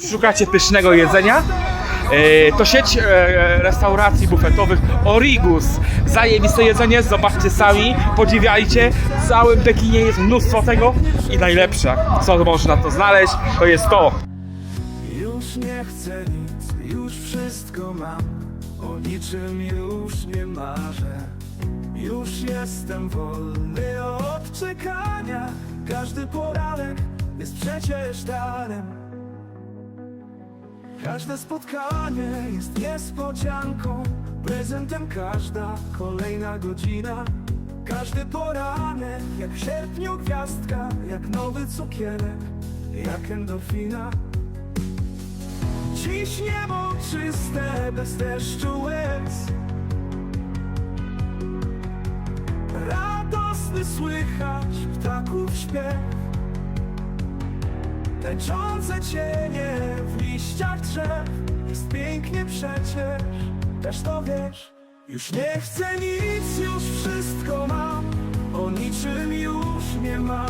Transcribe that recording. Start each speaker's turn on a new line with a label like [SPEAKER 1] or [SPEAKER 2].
[SPEAKER 1] Szukacie pysznego jedzenia? E, To sieć e, restauracji bufetowych Origus. Zajebiste jedzenie, zobaczcie sami, podziwiajcie. W całym Pekinie jest mnóstwo tego i najlepsze, co można to znaleźć, to jest to.
[SPEAKER 2] Już nie chcę nic, już wszystko mam O niczym już nie marzę Już jestem wolny od czekania Każdy poranek jest przecież darem Każde spotkanie jest niespodzianką Prezentem każda kolejna godzina. Każdy poranek jak w sierpniu gwiazdka Jak nowy cukierek, jak endorfina. Dziś niebo czyste, bez deszczu łez. Radosny słychać ptaków śpiew. Tańczące cienie w drzew Jest pięknie przecież, też to wiesz. Już nie chcę nic, już wszystko mam O niczym już nie mam